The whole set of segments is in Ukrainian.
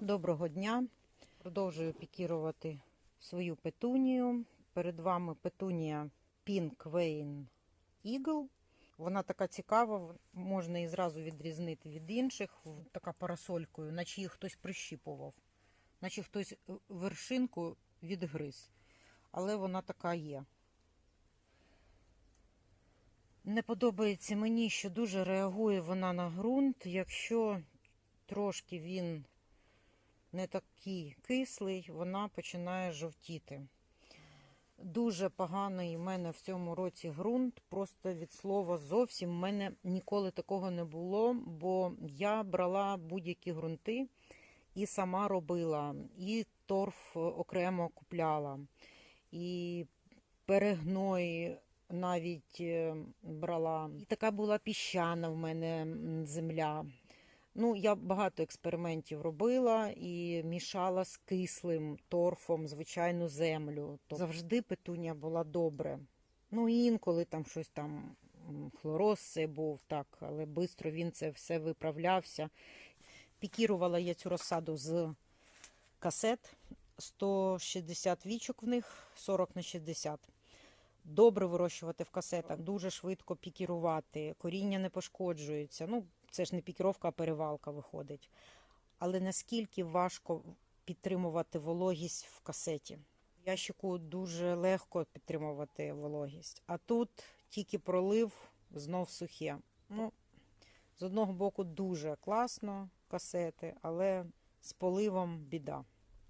Доброго дня. Продовжую пікірувати свою петунію. Перед вами петунія Pink Vein Eagle. Вона така цікава, можна її зразу відрізнити від інших. Така парасолькою, наче її хтось прищіпував, наче хтось вершинку відгриз. Але вона така є. Не подобається мені, що дуже реагує вона на ґрунт. Якщо трошки він не такий кислий, вона починає жовтіти. Дуже поганий в мене в цьому році ґрунт, просто від слова зовсім. В мене ніколи такого не було, бо я брала будь-які ґрунти і сама робила, і торф окремо купляла, і перегной навіть е, брала. І така була піщана в мене земля. Ну, я багато експериментів робила і мішала з кислим торфом звичайну землю. То завжди петунія була добре. Ну, і інколи там щось там хлороз це був так, але швидко він це все виправлявся. Пікірувала я цю розсаду з касет 160 вічок в них, 40 на 60. Добре вирощувати в касетах, дуже швидко пікірувати, коріння не пошкоджується. Ну, це ж не пікіровка, а перевалка виходить. Але наскільки важко підтримувати вологість в касеті? В ящику дуже легко підтримувати вологість. А тут тільки пролив, знов сухе. Ну, з одного боку, дуже класно касети, але з поливом біда.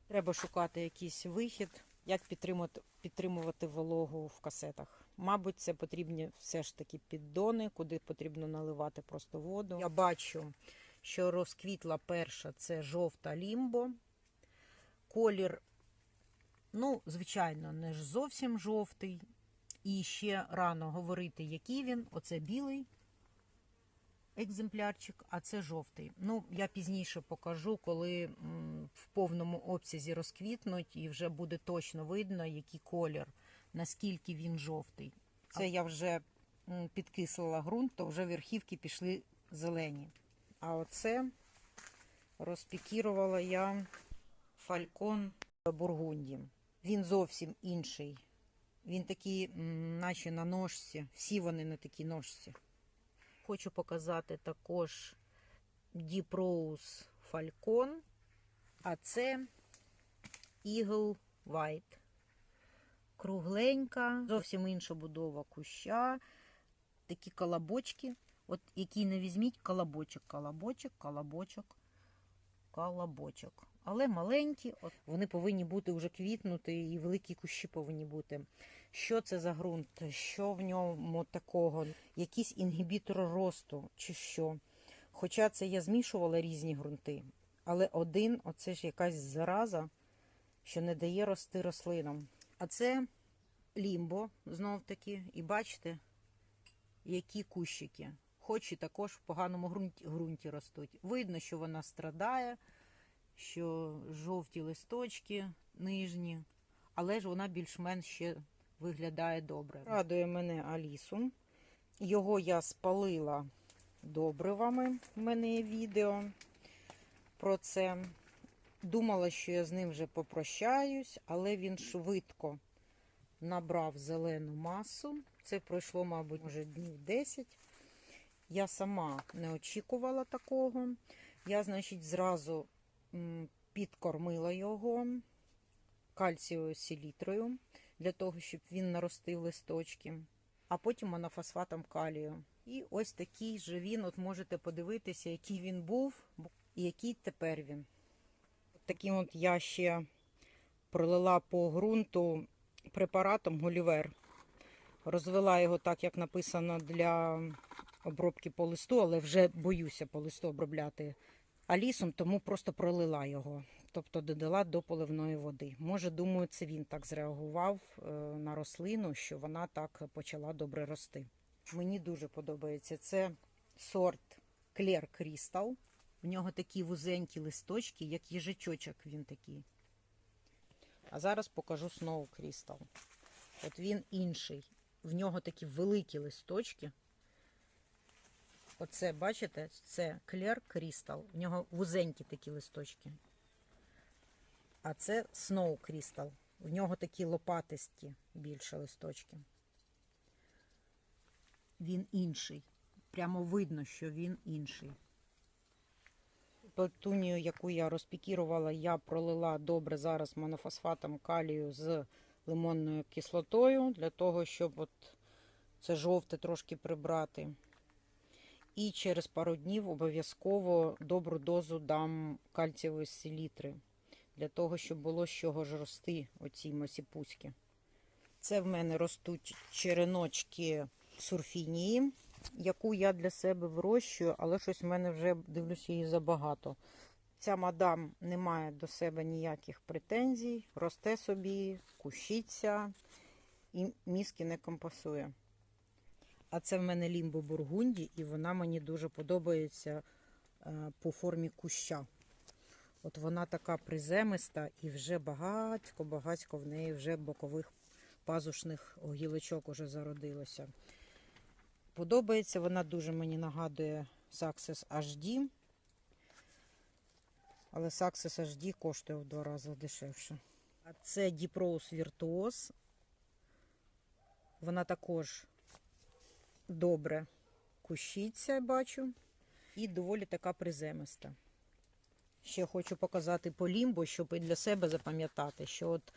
Треба шукати якийсь вихід, як підтримувати, підтримувати вологу в касетах. Мабуть, це потрібні все ж таки піддони, куди потрібно наливати просто воду. Я бачу, що розквітла перша це жовта лімбо. Колір, ну, звичайно, не ж зовсім жовтий. І ще рано говорити, який він. Оце білий екземплярчик, а це жовтий. Ну, я пізніше покажу, коли в повному обсязі розквітнуть, і вже буде точно видно, який колір, наскільки він жовтий. Це я вже підкислила ґрунт, то вже верхівки пішли зелені. А оце розпікірувала я фалькон Бургунді. Він зовсім інший. Він такий, наче на ножці. Всі вони на такій ножці. Хочу показати також Deep Rose Falcon, а це Eagle White. Кругленька, зовсім інша будова куща, такі колобочки. От який не візьміть, колобочок, колобочок, колобочок, колобочок. Але маленькі, от вони повинні бути вже квітнути, і великі кущі повинні бути. Що це за ґрунт? Що в ньому такого? Якийсь інгібітор росту чи що? Хоча це я змішувала різні ґрунти, але один оце ж якась зараза, що не дає рости рослинам. А це лімбо, знов таки, і бачите, які кущики. Хоч і також в поганому ґрунті, ростуть. Видно, що вона страдає, що жовті листочки нижні, але ж вона більш-менш ще виглядає добре. Радує мене Алісу. Його я спалила добривами. У мене є відео про це. Думала, що я з ним вже попрощаюсь, але він швидко набрав зелену масу. Це пройшло, мабуть, може днів 10. Я сама не очікувала такого. Я, значить, зразу підкормила його кальцієвою селітрою для того, щоб він наростив листочки, а потім монофосфатом калію. І ось такий же він, от можете подивитися, який він був і який тепер він. Таким от я ще пролила по ґрунту препаратом Гулівер. Розвела його так, як написано для обробки по листу, але вже боюся по листу обробляти алісом, тому просто пролила його. Тобто додала до поливної води. Може, думаю, це він так зреагував е, на рослину, що вона так почала добре рости. Мені дуже подобається. Це сорт Клер Крістал. В нього такі вузенькі листочки, як їжачочок він такий. А зараз покажу Snow Crystal. От він інший. В нього такі великі листочки. Оце, бачите, це Клер Крістал. В нього вузенькі такі листочки. А це Snow Crystal. В нього такі лопатисті більше листочки. Він інший. Прямо видно, що він інший. Петунію, яку я розпікірувала, я пролила добре зараз монофосфатом калію з лимонною кислотою, для того, щоб от це жовте трошки прибрати. І через пару днів обов'язково добру дозу дам кальцієвої селітри, для того, щоб було з чого ж рости оці масіпуськи. Це в мене ростуть череночки сурфінії, яку я для себе вирощую, але щось в мене вже дивлюся її забагато. Ця мадам не має до себе ніяких претензій, росте собі, кущиться і мізки не компасує. А це в мене лімбо бургунді, і вона мені дуже подобається е, по формі куща. От вона така приземиста і вже багатько-багатько в неї вже бокових пазушних гілочок уже зародилося. Подобається, вона дуже мені нагадує Success HD. Але Success HD коштує в два рази дешевше. А це Deep Rose Virtuos. Вона також добре кущиться, бачу, і доволі така приземиста. Ще хочу показати по лімбо, щоб і для себе запам'ятати, що от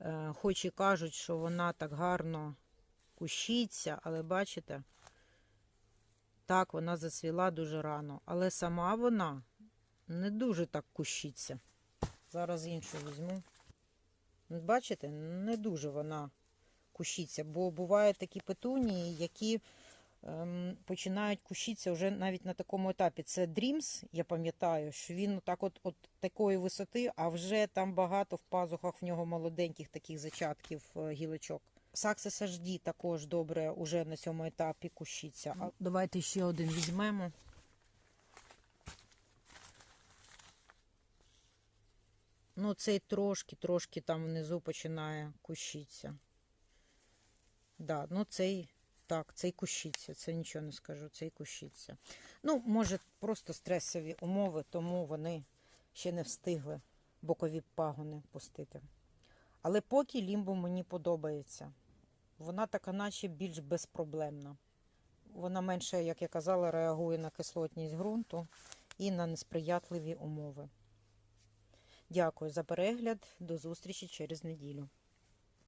е, хоч і кажуть, що вона так гарно кущиться, але бачите, так, вона зацвіла дуже рано, але сама вона не дуже так кущиться. Зараз іншу візьму. Бачите, не дуже вона кущиться, бо бувають такі петунії, які ем, починають кущитися вже навіть на такому етапі. Це Dreams, я пам'ятаю, що він так от, от такої висоти, а вже там багато в пазухах в нього молоденьких таких зачатків е, гілочок. Success HD також добре уже на цьому етапі кущиться. Давайте ще один візьмемо. Ну, цей трошки, трошки там внизу починає кущитися. Да, ну цей, так, цей кущиться, це нічого не скажу, цей кущиться. Ну, може, просто стресові умови, тому вони ще не встигли бокові пагони пустити. Але поки лімбо мені подобається. Вона така, наче більш безпроблемна. Вона менше, як я казала, реагує на кислотність ґрунту і на несприятливі умови. Дякую за перегляд. До зустрічі через неділю.